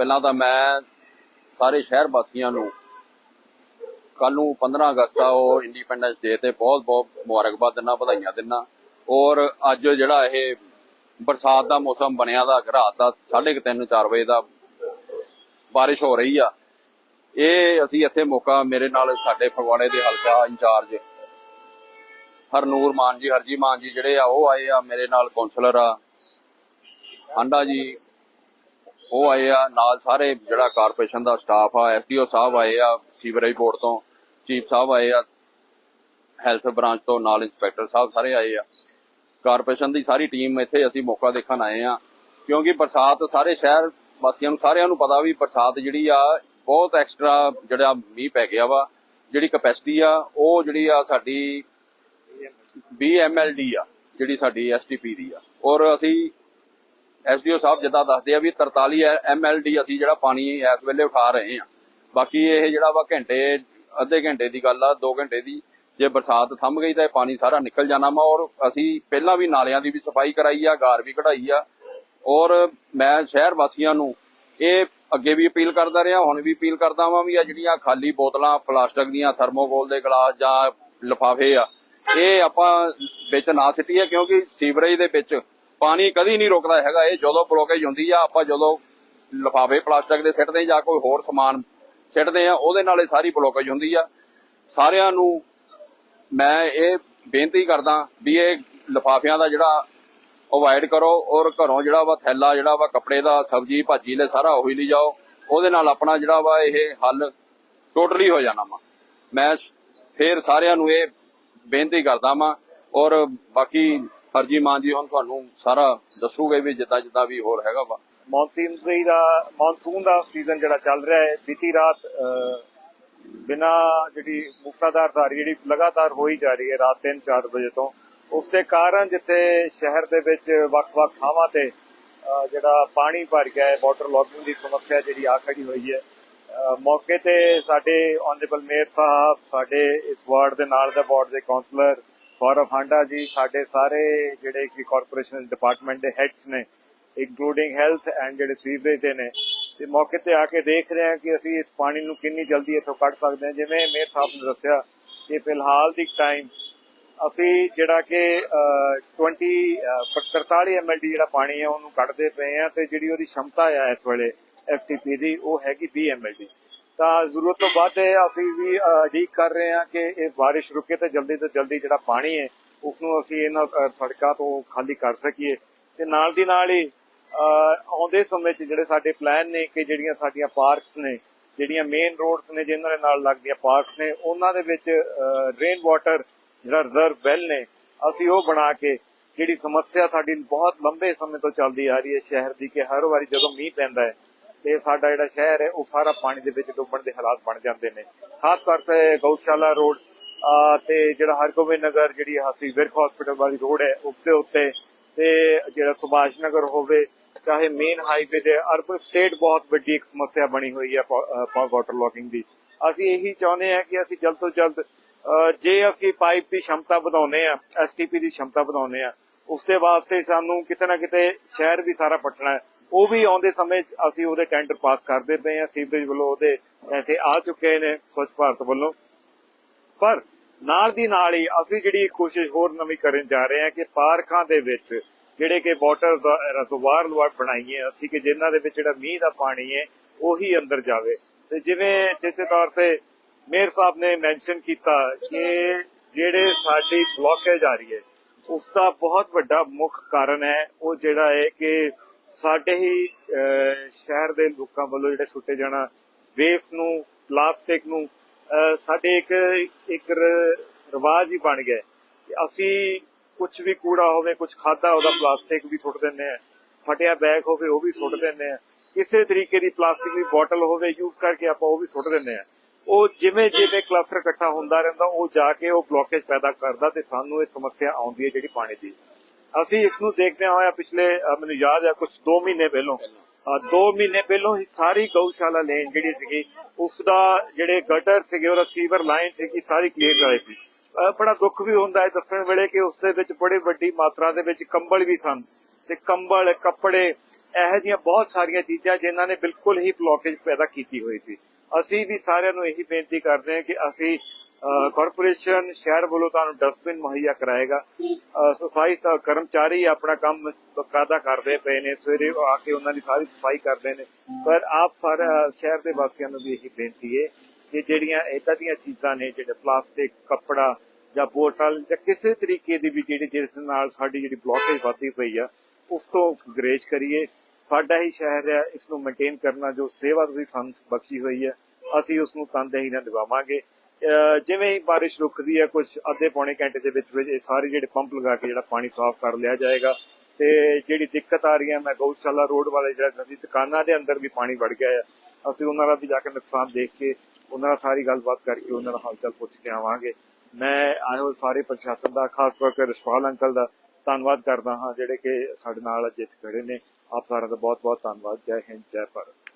ਪਹਿਲਾਂ ਤਾਂ ਮੈਂ ਸਾਰੇ ਸ਼ਹਿਰ ਵਾਸੀਆਂ ਨੂੰ ਕੱਲ ਨੂੰ 15 ਅਗਸਤ ਆ, ਉਹ ਇੰਡੀਪੈਂਡੈਂਸ ਡੇ ਤੇ ਬਹੁਤ ਬਹੁਤ ਮੁਬਾਰਕਬਾਦ ਦਿੰਦਾ, ਵਧਾਈਆਂ ਦਿੰਦਾ। ਔਰ ਅੱਜ ਜਿਹੜਾ ਇਹ ਬਰਸਾਤ ਦਾ ਮੌਸਮ ਬਣਿਆ ਦਾ, ਰਾਤ ਦਾ 3:30 4 ਵਜੇ ਦਾ ਬਾਰਿਸ਼ ਹੋ ਰਹੀ ਆ, ਇਹ ਅਸੀਂ ਇੱਥੇ ਮੌਕਾ ਮੇਰੇ ਨਾਲ ਸਾਡੇ ਫਗਵਾੜੇ ਦੇ ਹਲਕਾ ਇੰਚਾਰਜ ਹਰਨੂਰ ਮਾਨ ਜੀ ਹਰਜੀ ਮਾਨ ਜੀ ਜਿਹੜੇ ਆ, ਉਹ ਆਏ ਆ, ਮੇਰੇ ਨਾਲ ਕਾਉਂਸਲਰ ਆ ਆਂਡਾ ਜੀ ਉਹ ਆਏ ਆ, ਨਾਲ ਸਾਰੇ ਜਿਹੜਾ ਕਾਰਪੋਰੇਸ਼ਨ ਦਾ ਸਟਾਫ ਆ ਐਸਡੀਓ ਸਾਹਿਬ ਆਏ ਆ, ਸੀਵਰੇਜ ਬੋਰਡ ਤੋਂ ਚੀਫ ਸਾਹਿਬ ਆਏ ਆ ਹੈਲਥ ਬ੍ਰਾਂਚ ਤੋਂ, ਨਾਲ ਇੰਸਪੈਕਟਰ ਸਾਹਿਬ ਸਾਰੇ ਆਏ ਆ। ਕਾਰਪੋਰੇਸ਼ਨ ਦੀ ਸਾਰੀ ਟੀਮ ਇੱਥੇ ਅਸੀਂ ਮੌਕਾ ਦੇਖਣ ਆਏ ਆ, ਕਿਉਂਕਿ ਬਰਸਾਤ ਸਾਰੇ ਸ਼ਹਿਰ ਵਾਸੀਆਂ ਨੂੰ ਸਾਰਿਆਂ ਨੂੰ ਪਤਾ ਵੀ ਬਰਸਾਤ ਜਿਹੜੀ ਆ, ਬਹੁਤ ਐਕਸਟਰਾ ਜਿਹੜਾ ਮੀਂਹ ਪੈ ਗਿਆ ਵਾ, ਜਿਹੜੀ ਕਪੈਸਿਟੀ ਆ, ਉਹ ਜਿਹੜੀ ਆ ਸਾਡੀ BMLD ਆ, ਜਿਹੜੀ ਸਾਡੀ STP ਦੀ ਆ। ਔਰ ਅਸੀਂ ਐਸਡੀਓ ਸਾਹਿਬ ਜਿੱਦਾਂ ਦੱਸਦੇ ਆ ਵੀ 43 ਐਮਐਲਡੀ ਅਸੀਂ ਜਿਹੜਾ ਪਾਣੀ ਇਸ ਵੇਲੇ ਉਠਾ ਰਹੇ ਆ ਬਾਕੀ ਇਹ ਜਿਹੜਾ ਵਾ ਘੰਟੇ, ਅੱਧੇ ਘੰਟੇ ਦੀ ਗੱਲ ਆ 2 ਘੰਟੇ ਦੀ। ਜੇ ਬਰਸਾਤ ਥੰਮ ਗਈ ਤਾਂ ਇਹ ਪਾਣੀ ਸਾਰਾ ਨਿਕਲ ਜਾਣਾ ਵਾ ਔਰ ਅਸੀਂ ਪਹਿਲਾਂ ਵੀ ਨਾਲਿਆਂ ਦੀ ਵੀ ਸਫ਼ਾਈ ਕਰਾਈ ਆ, ਗਾਰ ਵੀ ਕਢਾਈ ਆ। ਔਰ ਮੈਂ ਸ਼ਹਿਰ ਵਾਸੀਆਂ ਨੂੰ ਇਹ ਅੱਗੇ ਵੀ ਅਪੀਲ ਕਰਦਾ ਰਿਹਾ, ਹੁਣ ਵੀ ਅਪੀਲ ਕਰਦਾ ਵਾਂ ਵੀ ਆ ਜਿਹੜੀਆਂ ਖਾਲੀ ਬੋਤਲਾਂ ਪਲਾਸਟਿਕ ਦੀਆਂ ਥਰਮੋਕੋਲ ਦੇ ਗਲਾਸ ਜਾਂ ਲਿਫਾਫੇ ਆ, ਇਹ ਆਪਾਂ ਵਿੱਚ ਨਾ ਸਿੱਟੀਏ ਕਿਉਂਕਿ ਸੀਵਰੇਜ ਦੇ ਵਿੱਚ ਪਾਣੀ ਕਦੀ ਨਹੀਂ ਰੁਕਦਾ ਹੈਗਾ। ਇਹ ਜਦੋਂ ਬਲੋਕੇਜ ਹੁੰਦੀ ਆ, ਆਪਾਂ ਜਦੋਂ ਲਿਫਾਫੇ ਪਲਾਸਟਿਕ ਦੇ ਸਿੱਟਦੇ ਜਾਂ ਕੋਈ ਹੋਰ ਸਮਾਨ ਸਿੱਟਦੇ ਆ, ਉਹਦੇ ਨਾਲ ਇਹ ਸਾਰੀ ਬਲੋਕੇਜ ਹੁੰਦੀ ਆ। ਸਾਰਿਆਂ ਨੂੰ ਮੈਂ ਇਹ ਬੇਨਤੀ ਕਰਦਾ ਵੀ ਇਹ ਲਿਫਾਫਿਆਂ ਦਾ ਜਿਹੜਾ ਅਵਾਇਡ ਕਰੋ ਔਰ ਘਰੋਂ ਜਿਹੜਾ ਵਾ ਥੈਲਾ, ਜਿਹੜਾ ਵਾ ਕੱਪੜੇ ਦਾ, ਸਬਜ਼ੀ, ਭਾਜੀ ਲੈ ਸਾਰਾ ਉਹੀ ਲਈ ਜਾਓ। ਉਹਦੇ ਨਾਲ ਆਪਣਾ ਜਿਹੜਾ ਵਾ ਇਹ ਹੱਲ ਟੋਟਲੀ ਹੋ ਜਾਣਾ ਵਾ। ਮੈਂ ਫੇਰ ਸਾਰਿਆਂ ਨੂੰ ਇਹ ਬੇਨਤੀ ਕਰਦਾ ਵਾਂ ਔਰ ਬਾਕੀ ਹਰਜੀ ਮਾਨ ਜੀ ਹੁਣ ਤੁਹਾਨੂੰ ਸਾਰਾ ਦੱਸੂਗੇ ਵੀ ਜਿੱਦਾਂ ਜਿੱਦਾਂ ਵੀ ਹੋਰ ਹੈਗਾ ਵਾ। ਮੌਨਸੂਨ ਦਾ ਮੌਨਸੂਨ ਦਾ ਸੀਜ਼ਨ ਜਿਹੜਾ ਚੱਲ ਰਿਹਾ ਹੈ ਬੀਤੀ ਰਾਤ ਬਿਨਾ ਜਿਹੜੀ ਮੁਫਰਾਦਾਰ ਧਾਰੀ ਜਿਹੜੀ ਲਗਾਤਾਰ ਹੋਈ ਜਾ ਰਹੀ ਹੈ ਰਾਤ 3-4 ਵਜੇ ਤੋਂ ਉਸ ਦੇ ਕਾਰਨ ਜਿੱਥੇ ਸ਼ਹਿਰ ਦੇ ਵਿੱਚ ਵੱਖ-ਵੱਖ ਥਾਵਾਂ ਤੇ ਅਹ, ਜਿਹੜਾ ਪਾਣੀ ਭਰ ਗਿਆ ਹੈ ਵਾਟਰ ਲੌਗਿੰਗ ਦੀ ਸਮੱਸਿਆ ਜਿਹੜੀ ਆ ਖੜੀ ਹੋਈ ਹੈ ਮੌਕੇ ਤੇ ਸਾਡੇ ਆਨਰੇਬਲ ਮੇਅਰ ਸਾਹਿਬ ਸਾਡੇ ਇਸ ਵਾਰਡ ਦੇ ਨਾਲ ਦੇ ਵਾਰਡ ਦੇ ਕਾਉਂਸਲਰ ਫੌਰਵ ਹਾਂਡਾ ਜੀ ਸਾਡੇ ਸਾਰੇ ਜਿਹੜੇ ਕਿ ਕਾਰਪੋਰੇਸ਼ਨ ਡਿਪਾਰਟਮੈਂਟ ਦੇ ਹੈਡਸ ਨੇ ਇੰਕਲੂਡਿੰਗ ਹੈਲਥ ਐਂਡ ਜਿਹੜੇ ਸੀਵਰੇਜ ਦੇ ਨੇ ਤੇ ਮੌਕੇ ਤੇ ਆ ਕੇ ਦੇਖ ਰਹੇ ਹਾਂ ਕਿ ਅਸੀਂ ਇਸ ਪਾਣੀ ਨੂੰ ਕਿੰਨੀ ਜਲਦੀ ਇੱਥੋਂ ਕੱਢ ਸਕਦੇ ਹਾਂ। ਜਿਵੇਂ ਮੇਅਰ ਸਾਹਿਬ ਨੇ ਦੱਸਿਆ ਕਿ ਫਿਲਹਾਲ ਦੀ ਟਾਈਮ ਅਸੀਂ ਜਿਹੜਾ ਕਿ ਅਹ, 20 ਅਹ, 43 ਐਮਐਲਡੀ ਜਿਹੜਾ ਪਾਣੀ ਹੈ ਉਹਨੂੰ ਕੱਢਦੇ ਪਏ ਆ ਤੇ ਜਿਹੜੀ ਉਹਦੀ ਸ਼ਮਤਾ ਹੈ ਇਸ ਵੇਲੇ ਐਸਟੀਪੀ ਦੀ ਉਹ ਹੈਗੀ 20 ਐਮਐਲਡੀ ਤਾਂ ਜ਼ਰੂਰਤ ਤੋਂ ਵੱਧ ਅਸੀਂ ਵੀ ਉਡੀਕ ਕਰ ਰਹੇ ਹਾਂ ਕਿ ਇਹ ਬਾਰਿਸ਼ ਰੁਕੇ ਤੇ ਜਲਦੀ ਤੋਂ ਜਲਦੀ ਜਿਹੜਾ ਪਾਣੀ ਹੈ ਉਸ ਨੂੰ ਅਸੀਂ ਇਹਨਾਂ ਸੜਕਾਂ ਤੋਂ ਖਾਲੀ ਕਰ ਸਕੀਏ। ਤੇ ਨਾਲ ਦੀ ਨਾਲ ਹੀ ਆਉਂਦੇ ਸਮੇਂ 'ਚ ਜਿਹੜੇ ਸਾਡੇ ਪਲਾਨ ਨੇ ਕਿ ਜਿਹੜੀਆਂ ਸਾਡੀਆਂ ਪਾਰਕਸ ਨੇ, ਜਿਹੜੀਆਂ ਮੇਨ ਰੋਡਸ ਨੇ ਜਿਨ੍ਹਾਂ ਦੇ ਨਾਲ ਲੱਗਦੀਆਂ ਪਾਰਕਸ ਨੇ, ਉਹਨਾਂ ਦੇ ਵਿੱਚ ਰੇਨ ਵਾਟਰ ਜਿਹੜਾ ਰਿਜ਼ਰਵ ਵੈਲ ਨੇ, ਅਸੀਂ ਉਹ ਬਣਾ ਕੇ ਜਿਹੜੀ ਸਮੱਸਿਆ ਸਾਡੀ ਬਹੁਤ ਲੰਬੇ ਸਮੇਂ ਤੋਂ ਚੱਲਦੀ ਆ ਰਹੀ ਹੈ ਸ਼ਹਿਰ ਦੀ ਕਿ ਹਰ ਵਾਰੀ ਜਦੋਂ ਮੀਂਹ ਪੈਂਦਾ ਹੈ ਤੇ ਸਾਡਾ ਜਿਹੜਾ ਸ਼ਹਿਰ ਹੈ, ਉਹ ਸਾਰਾ ਪਾਣੀ ਦੇ ਵਿੱਚ ਡੁੱਬਣ ਦੇ ਹਾਲਾਤ ਬਣ ਜਾਂਦੇ ਨੇ। ਖਾਸ ਕਰਕੇ ਗਊਸ਼ਾਲਾ ਰੋਡ ਤੇ ਜਿਹੜਾ ਹਰਗੋਬਿੰਦ ਨਗਰ, ਜਿਹੜੀ ਹਾਸੀ ਵਿਰਕ ਹਸਪੀਟਲ ਵਾਲੀ ਰੋਡ ਹੈ, ਉਸ ਦੇ ਉੱਤੇ ਤੇ ਜਿਹੜਾ ਸੁਭਾਸ਼ ਨਗਰ ਹੋਵੇ, ਚਾਹੇ ਮੇਨ ਹਾਈਵੇ ਦੇ ਅਰਬਨ ਸਟੇਟ ਬਹੁਤ ਵੱਡੀ ਇੱਕ ਸਮੱਸਿਆ ਬਣੀ ਹੋਈ ਹੈ ਵਾਟਰ ਲੌਗਿੰਗ ਦੀ। ਅਸੀਂ ਇਹੀ ਚਾਹੁੰਦੇ ਹਾਂ ਕਿ ਅਸੀਂ ਜਲਦ ਤੋਂ ਜਲਦ ਜੇ ਅਸੀਂ ਪਾਈਪ ਦੀ ਸ਼ਮਤਾ ਵਧਾਉਨੇ ਆ ਐਸਟੀਪੀ ਦੀ ਸ਼ਮਤਾ ਵਧਾਉਨੇ ਆ ਉਸ ਦੇ ਵਾਸਤੇ ਸਾਨੂੰ ਕਿਤੇ ਨਾ ਕਿਤੇ ਸ਼ਹਿਰ ਵੀ ਸਾਰਾ ਪਟਣਾ ਹੈ। ਉਹ ਵੀ ਆਉਂਦੇ ਸਮੇਂ ਅਸੀਂ ਉਹਦੇ ਟੈਂਡਰ ਪਾਸ ਕਰਦੇ ਪਏ ਆ ਸੀਵਰੇਜ ਵੱਲੋਂ ਉਹਦੇ ਪੈਸੇ ਆ ਚੁੱਕੇ ਨੇ ਸਵੱਛ ਭਾਰਤ ਵੱਲੋਂ। ਪਰ ਨਾਲ ਦੀ ਨਾਲ ਹੀ ਅਸੀਂ ਜਿਹੜੀ ਕੋਸ਼ਿਸ਼ ਹੋਰ ਨਵੀਂ ਕਰਨ ਜਾ ਰਹੇ ਹਾਂ ਕਿ ਪਾਰਕਾਂ ਦੇ ਵਿੱਚ ਜਿਹੜੇ ਕਿ ਵਾਟਰ ਦਾ ਰਜ਼ਰਵਾਰ ਲਵਾਰ ਬਣਾਈਏ, ਅਸੀਂ ਕਿ ਜਿਨ੍ਹਾਂ ਦੇ ਵਿੱਚ ਜਿਹੜਾ ਮੀਂਹ ਦਾ ਪਾਣੀ ਹੈ, ਉਹੀ ਅੰਦਰ ਜਾਵੇ। ਤੇ ਜਿਵੇਂ ਜਿੱਤੇ ਤੌਰ ਤੇ ਮੇਅਰ ਸਾਹਿਬ ਨੇ ਮੈਂਸ਼ਨ ਕੀਤਾ ਕਿ ਜਿਹੜੇ ਸਾਡੀ ਬਲੌਕੇਜ ਆ ਰਹੀ ਹੈ ਉਸ ਦਾ ਬਹੁਤ ਵੱਡਾ ਮੁੱਖ ਕਾਰਨ ਹੈ, ਉਹ ਜਿਹੜਾ ਹੈ ਕਿ ਸਾਡੇ ਹੀ ਸ਼ਹਿਰ ਦੇ ਲੋਕਾਂ ਵੱਲੋਂ ਜਿਹੜੇ ਸੁੱਟੇ ਜਾਣਾ ਵੇਸਟ ਨੂੰ ਪਲਾਸਟਿਕ ਨੂੰ ਸਾਡੇ ਇੱਕ ਇੱਕ ਰਿਵਾਜ ਹੀ ਬਣ ਗਿਆ ਅਸੀਂ ਕੁਝ ਵੀ ਕੂੜਾ ਹੋਵੇ ਕੁਝ ਖਾਦਾ ਉਹਦਾ ਪਲਾਸਟਿਕ ਵੀ ਸੁੱਟ ਦਿੰਦੇ ਆ ਫਟਿਆ ਬੈਗ ਹੋਵੇ, ਉਹ ਵੀ ਸੁੱਟ ਦਿੰਦੇ ਆ ਕਿਸੇ ਤਰੀਕੇ ਦੀ ਪਲਾਸਟਿਕ ਦੀ ਬੋਤਲ ਹੋਵੇ ਯੂਜ਼ ਕਰਕੇ ਆਪਾਂ ਉਹ ਵੀ ਸੁੱਟ ਦਿੰਦੇ ਆ ਉਹ ਜਿਵੇਂ ਜਿਵੇਂ ਕਲਸਟਰ ਇਕੱਠਾ ਹੁੰਦਾ ਰਹਿੰਦਾ, ਉਹ ਜਾ ਕੇ ਉਹ ਬਲੋਕੇਜ ਪੈਦਾ ਕਰਦਾ ਤੇ ਸਾਨੂੰ ਇਹ ਸਮੱਸਿਆ ਆਉਂਦੀ ਹੈ ਜਿਹੜੀ ਪਾਣੀ ਦੀ। ਅਸੀਂ ਇਸ ਨੂੰ ਦੇਖਦੇ ਹੋਇਆ ਪਿਛਲੇ ਮੈਨੂੰ ਯਾਦ ਹੈ ਕੁਝ 2 ਮਹੀਨੇ ਪਹਿਲਾਂ। 2 ਮਹੀਨੇ ਪਹਿਲਾਂ ਹੀ ਸਾਰੀ ਗਊਸ਼ਾਲਾ ਲੇਨ ਜਿਹੜੀ ਸੀਗੀ ਉਸ ਦਾ ਜਿਹੜੇ ਗਟਰ ਸੀਗੇ ਉਹ ਸੀਵਰ ਲਾਈਨ ਸੀਗੀ, ਸਾਰੀ ਕਲੀਅਰ ਕਰਾਈ ਸੀ। ਬੜਾ ਦੁੱਖ ਵੀ ਹੁੰਦਾ ਹੈ ਦੱਸਣ ਵੇਲੇ ਕਿ ਉਸ ਦੇ ਵਿੱਚ ਬੜੀ ਵੱਡੀ ਮਾਤਰਾ ਦੇ ਵਿੱਚ ਕੰਬਲ ਵੀ ਸਨ। ਤੇ ਕੰਬਲ, ਕੱਪੜੇ, ਇਹੋ ਜਿਹੀਆਂ ਬਹੁਤ ਸਾਰੀਆਂ ਚੀਜ਼ਾਂ ਜਿਨ੍ਹਾਂ ਨੇ ਬਿਲਕੁਲ ਹੀ ਬਲੌਕੇਜ ਪੈਦਾ ਕੀਤੀ ਹੋਈ ਸੀ। ਅਸੀਂ ਵੀ ਸਾਰਿਆਂ ਨੂੰ ਇਹੀ ਬੇਨਤੀ ਕਰਦੇ ਹਾਂ ਕਿ ਅਸੀਂ ਕਾਰਪੋਰੇਸ਼ਨ ਸ਼ਹਿਰ ਵੱਲੋਂ ਤੁਹਾਨੂੰ ਡਸਟਬਿਨ ਮੁਹੱਈਆ ਕਰਾਏਗਾ। ਸਫ਼ਾਈ ਕਰਮਚਾਰੀ ਆਪਣਾ ਕੰਮ ਬਕਾਇਦਾ ਕਰਦੇ ਪਏ ਨੇ, ਸਵੇਰੇ ਆ ਕੇ ਉਹਨਾਂ ਦੀ ਸਾਰੀ ਸਫ਼ਾਈ ਕਰਦੇ ਨੇ। ਪਰ ਆਪ ਸਾਰੇ ਸ਼ਹਿਰ ਦੇ ਵਾਸੀਆਂ ਨੂੰ ਵੀ ਇਹੀ ਬੇਨਤੀ ਹੈ ਕਿ ਜਿਹੜੀਆਂ ਇਦਾਂ ਦੀਆਂ ਚੀਜ਼ਾਂ ਨੇ, ਜਿਹੜੇ ਪਲਾਸਟਿਕ ਕੱਪੜਾ ਜਾਂ ਬੋਤਲ ਜਾਂ ਕਿਸੇ ਤਰੀਕੇ ਦੀ ਵੀ ਜਿਹੜੀ, ਜਿਸ ਨਾਲ ਸਾਡੀ ਜਿਹੜੀ ਬਲੌਕੇਜ ਵੱਧਦੀ ਪਈ ਆ, ਉਸ ਤੋਂ ਗਰੇਜ ਕਰੀਏ। ਸਾਡਾ ਹੀ ਸ਼ਹਿਰ ਹੈ ਇਸ ਨੂੰ ਮੇਨਟੇਨ ਕਰਨਾ ਜੋ ਸੇਵਾ ਤੁਸੀਂ ਸਾਨੂੰ ਬਖਸ਼ੀ ਹੋਈ ਹੈ ਅਸੀਂ ਉਸ ਨੂੰ ਤਨਦੇਹੀ ਨਾਲ ਨਿਭਾਵਾਂਗੇ। ਜਿਵੇਂ ਹੀ ਬਾਰਿਸ਼ ਰੁਕਦੀ ਹੈ ਕੁਝ ਅੱਧੇ ਪੌਣੇ ਘੰਟੇ ਦੇ ਵਿੱਚ ਵਿੱਚ ਇਹ ਸਾਰੇ ਜਿਹੜੇ ਪੰਪ ਲਗਾ ਕੇ ਜਿਹੜਾ ਪਾਣੀ ਸਾਫ਼ ਕਰ ਲਿਆ ਜਾਏਗਾ ਤੇ ਜਿਹੜੀ ਦਿੱਕਤ ਆ ਰਹੀ ਹੈ, ਮੈਂ ਗਊਸ਼ਾਲਾ ਰੋਡ ਵਾਲੇ ਜਿਹੜਾ ਅਸੀਂ ਦੁਕਾਨਾਂ ਦੇ ਅੰਦਰ ਵੀ ਪਾਣੀ ਵੜ ਗਿਆ ਹੈ, ਅਸੀਂ ਉਹਨਾਂ ਦਾ ਵੀ ਜਾ ਕੇ ਨੁਕਸਾਨ ਦੇਖ ਕੇ ਉਹਨਾਂ ਨਾਲ ਸਾਰੀ ਗੱਲਬਾਤ ਕਰਕੇ ਉਹਨਾਂ ਦਾ ਹਾਲ ਚਾਲ ਪੁੱਛ ਕੇ ਆਵਾਂਗੇ। ਮੈਂ ਆਏ ਸਾਰੇ ਪ੍ਰਸ਼ਾਸਨ ਦਾ, ਖਾਸ ਤੌਰ ਤੇ ਰਿਸ਼ਪਾਲ ਅੰਕਲ ਦਾ ਧੰਨਵਾਦ ਕਰਦਾ ਹਾਂ, ਜਿਹੜੇ ਕਿ ਸਾਡੇ ਨਾਲ ਅੱਜ ਖੜੇ ਨੇ। ਆਪ ਸਾਰਿਆਂ ਦਾ ਬਹੁਤ ਬਹੁਤ ਧੰਨਵਾਦ। ਜੈ ਹਿੰਦ, ਜੈ ਭਾਰਤ।